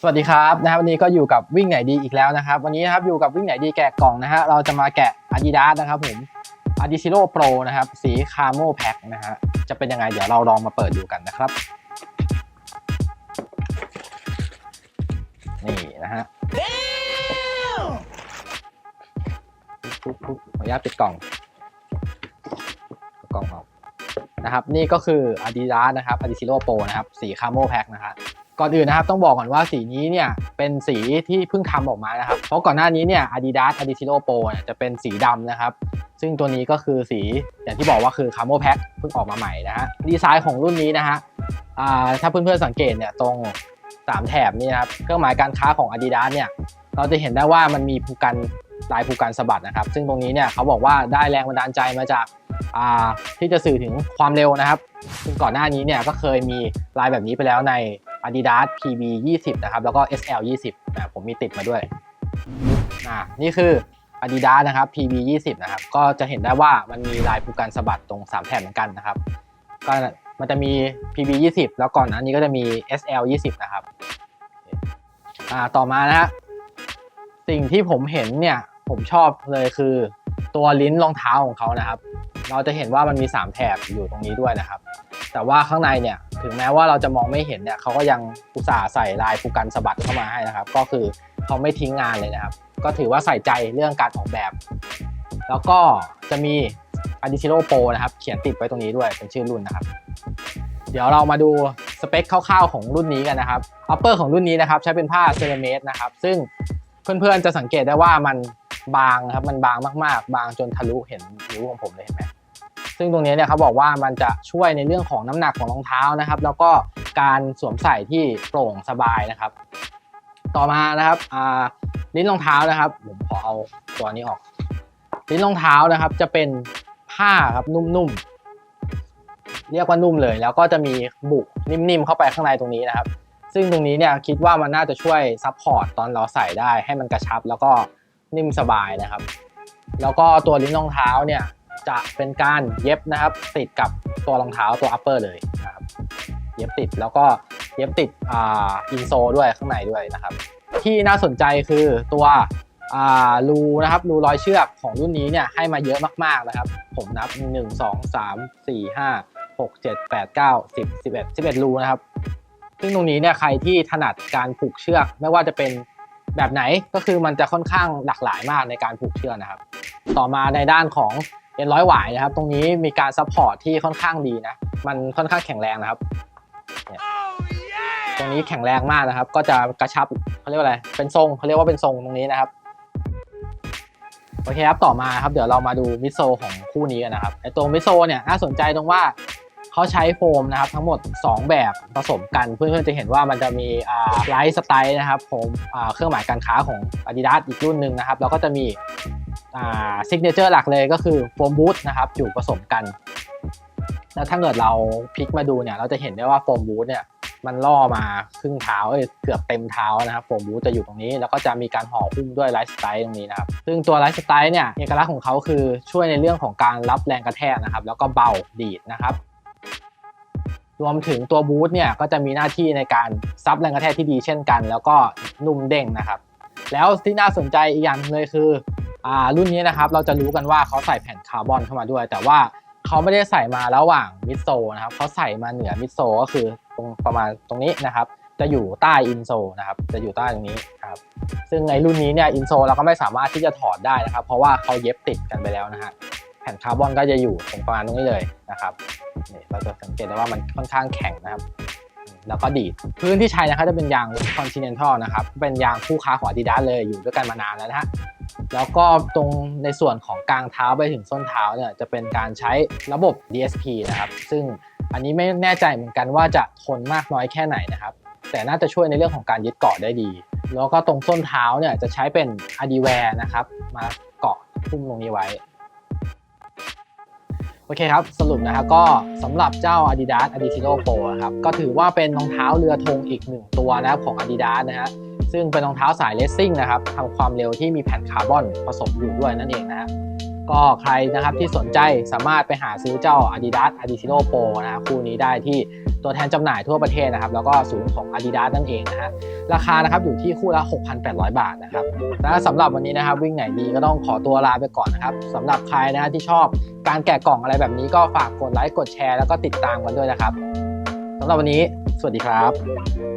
สวัสดีครับนะครับวันนี้ก็อยู่กับวิ่งไหนดีอีกแล้วนะครับ วันนี้นะครับอยู่กับวิ่งไหนดีแกะกล่องนะฮะเราจะมาแกะ Adidas นะครับผม a d i s i l o Pro นะครับสีคาโมแพ็คนะฮะจะเป็นยังไงเดี๋ยวเราลองมาเปิดดูกันนะครับ นี่นะฮะปุ๊บปุ๊บขออนุญาตปิดกล่องกล่องออกนะครับ นี่ก็คือ Adidas นะครับ a d i s i l o Pro นะครับสีคาโมแพ็คนะฮะ ก่อนอื่นนะครับต้องบอกก่อนว่าสีนี้เนี่ยเป็นสีที่เพิ่งทำออกมานะครับ เพราะก่อนหน้านี้เนี่ย Adidas Adizero Pro เนี่ยจะเป็นสีดำนะครับ ซึ่งตัวนี้ก็คือสีอย่างที่บอกว่าคือ Camo Pack เพิ่งออกมาใหม่นะฮะดีไซน์ของรุ่นนี้นะฮะอ่าถ้าเพื่อนๆสังเกตเนี่ยตรง 3 แถบนี่นะครับเครื่องหมายการค้าของ Adidas เนี่ยเราจะเห็นได้ว่ามันมีภูกันลายภูกันสะบัดนะครับ ซึ่งตรงนี้เนี่ยเขาบอกว่าได้แรงบันดาลใจมาจากที่จะสื่อถึงความเร็วนะครับซึ่งก่อนหน้านี้เนี่ยก็เคยมีลายแบบนี้ไปแล้วใน Adidas PB 20นะครับแล้วก็ SL 20นะผมมีติดมาด้วยอ่านี่คือ Adidas นะครับ PB 20นะครับก็จะเห็นได้ว่ามันมีลายภูการสะบัดตรง3แถบเหมือนกันนะครับก็มันจะมี PB 20แล้วก่อนหน้านี้ก็จะมี SL 20นะครับอ่าต่อมานะฮะสิ่งที่ผมเห็นเนี่ยผมชอบเลยคือตัวลิ้นรองเท้าของเขานะครับ เราจะเห็นว่ามันมี 3 แถบอยู่ตรงนี้ด้วยนะครับ แต่ว่าข้างในเนี่ย ถึงแม้ว่าเราจะมองไม่เห็นเนี่ยเขาก็ยังอุตส่าห์ใส่ลายภูกันสะบัดเข้ามาให้นะครับ ก็คือเขาไม่ทิ้งงานเลยนะครับ ก็ถือว่าใส่ใจเรื่องการออกแบบ แล้วก็จะมี a d i s i l o Pro นะครับ เขียนติดไว้ตรงนี้ด้วยเป็นชื่อรุ่นนะครับ เดี๋ยวเรามาดูสเปคคร่าวๆของรุ่นนี้กันนะครับ upper ของรุ่นนี้นะครับ ใช้เป็นผ้าเซรามิกนะครับ ซึ่งเพื่อนๆจะสังเกตได้ว่ามันบางนะครับมันบางมากๆ บางจนทะลุเห็นนิ้วของผมเลยเห็นไหม ซึ่งตรงนี้เนี่ยเขาบอกว่ามันจะช่วยในเรื่องของน้ำหนักของรองเท้านะครับ แล้วก็การสวมใส่ที่โปร่งสบายนะครับ ต่อมานะครับอ่าลิ้นรองเท้านะครับผมขอเอาตัวนี้ออก ลิ้นรองเท้านะครับ จะเป็นผ้าครับนุ่มๆเรียกว่านุ่มเลย แล้วก็จะมีบุนิ่มๆเข้าไปข้างในตรงนี้นะครับ ซึ่งตรงนี้เนี่ยคิดว่ามันน่าจะช่วยซัพพอร์ตตอนเราใส่ได้ให้มันกระชับแล้วก็นิ่มสบายนะครับแล้วก็ตัวลิ้นรองเท้าเนี่ย จะเป็นการเย็บนะครับ ติดกับตัวรองเท้าตัว upper เลยนะครับเย็บติดแล้วก็เย็บติดอ่าอินโซด้วยข้างในด้วยนะครับ ที่น่าสนใจคือตัวอ่ารูนะครับรูรอยเชือกของรุ่นนี้เนี่ยให้มาเยอะมากๆนะครับ ผมนับ 1 2 3 4 5 6 7 8 9 10 11 11 รูนะครับ ซึ่งตรงนี้เนี่ยใครที่ถนัดการผูกเชือก ไม่ว่าจะเป็นแบบไหนก็คือมันจะค่อนข้างหลากหลายมากในการผูกเชือกนะครับ ต่อมาในด้านของ เอ็นร้อยหวายนะครับ ตรงนี้มีการซัพพอร์ตที่ค่อนข้างดีนะ มันค่อนข้างแข็งแรงนะครับเนี่ยตรงนี้แข็งแรงมากนะครับ ก็จะกระชับเขาเรียกว่าอะไร เป็นทรงเขาเรียกว่าเป็นทรงตรงนี้นะครับ โอเคครับ ต่อมาครับ เดี๋ยวเรามาดูมิโซของคู่นี้กันนะครับ ไอตัวมิโซเนี่ยน่าสนใจตรงว่าเขาใช้โฟมนะครับ ทั้งหมด 2 แบบผสมกัน เพื่อนๆจะเห็นว่ามันจะมีไลท์สไตล์นะครับผมอ่าเครื่องหมายการค้าของ Adidas อีกรุ่นหนึ่งนะครับ แล้วก็จะมี ซิกเนเจอร์หลักเลยก็คือโฟมบูทนะครับอยู่ผสมกัน แล้วถ้าเกิดเราพลิกมาดูเนี่ย เราจะเห็นได้ว่าโฟมบูทเนี่ยมันล่อมาครึ่งเท้าเอ้ยเกือบเต็มเท้านะครับโฟมบูทจะอยู่ตรงนี้ แล้วก็จะมีการห่อหุ้มด้วยไลฟ์สไตล์ตรงนี้นะครับซึ่งตัวไลฟ์สไตล์เนี่ยเอกลักษณ์ของเขาคือช่วยในเรื่องของการรับแรงกระแทกนะครับ แล้วก็เบาดีดนะครับรวมถึงตัวบูทเนี่ยก็จะมีหน้าที่ในการซับแรงกระแทกที่ดีเช่นกัน แล้วก็นุ่มเด้งนะครับ แล้วที่น่าสนใจอีกอย่างเลยคือ รุ่นนี้นะครับเราจะรู้กันว่าเขาใส่แผ่นคาร์บอนเข้ามาด้วย แต่ว่าเขาไม่ได้ใส่มาระหว่างมิดโซนะครับเขาใส่มาเหนือมิดโซก็คือตรงประมาณตรงนี้นะครับ จะอยู่ใต้อินโซนะครับจะอยู่ใต้ตรงนี้ครับซึ่งในรุ่นนี้เนี่ยอินโซเราก็ไม่สามารถที่จะถอดได้นะครับ เพราะว่าเขาเย็บติดกันไปแล้วนะฮะแผ่นคาร์บอนก็จะอยู่ตรงประมาณตรงนี้เลยนะครับนี่เราจะสังเกตได้ว่ามันค่อนข้างแข็งนะครับแล้วก็ดีดพื้นที่ใช้นะครับจะเป็นยาง Continental นะครับเป็นยางคู่ค้าของ Adidas เลยอยู่ด้วยกันมานานแล้วนะฮะ แล้วก็ตรงในส่วนของกลางเท้าไปถึงส้นเท้าเนี่ยจะเป็นการใช้ระบบ DSP นะครับ ซึ่งอันนี้ไม่แน่ใจเหมือนกันว่าจะทนมากน้อยแค่ไหนนะครับ แต่น่าจะช่วยในเรื่องของการยึดเกาะได้ดี แล้วก็ตรงส้นเท้าเนี่ยจะใช้เป็น a d i w e a r นะครับ มาเกาะพุ่มตรงนี้ไว้ โอเคครับ สรุปนะครับก็สำหรับเจ้า Adidas Adizero Pro นะครับ ก็ถือว่าเป็นรองเท้าเรือธงอีกหนึ่งตัวนะครับของ Adidas นะฮะ ซึ่งเป็นรองเท้าสายเลสซิ่งนะครับทำความเร็วที่มีแผ่นคาร์บอนผสมอยู่ด้วยนั่นเองนะฮะก็ใครนะครับที่สนใจสามารถไปหาซื้อเจ้า Adidas Adizero Pro นะคู่นี้ได้ที่ตัวแทนจำหน่ายทั่วประเทศนะครับ แล้วก็ศูนย์ของ Adidas นั่นเองนะฮะราคานะครับอยู่ที่คู่ละ 6,800 บาทนะครับและสำหรับวันนี้นะครับวิ่งไหนดีก็ต้องขอตัวลาไปก่อนนะครับสำหรับใครนะฮะที่ชอบการแกะกล่องอะไรแบบนี้ก็ฝากกดไลค์กดแชร์แล้วก็ติดตามกันด้วยนะครับสำหรับวันนี้ สวัสดีครับ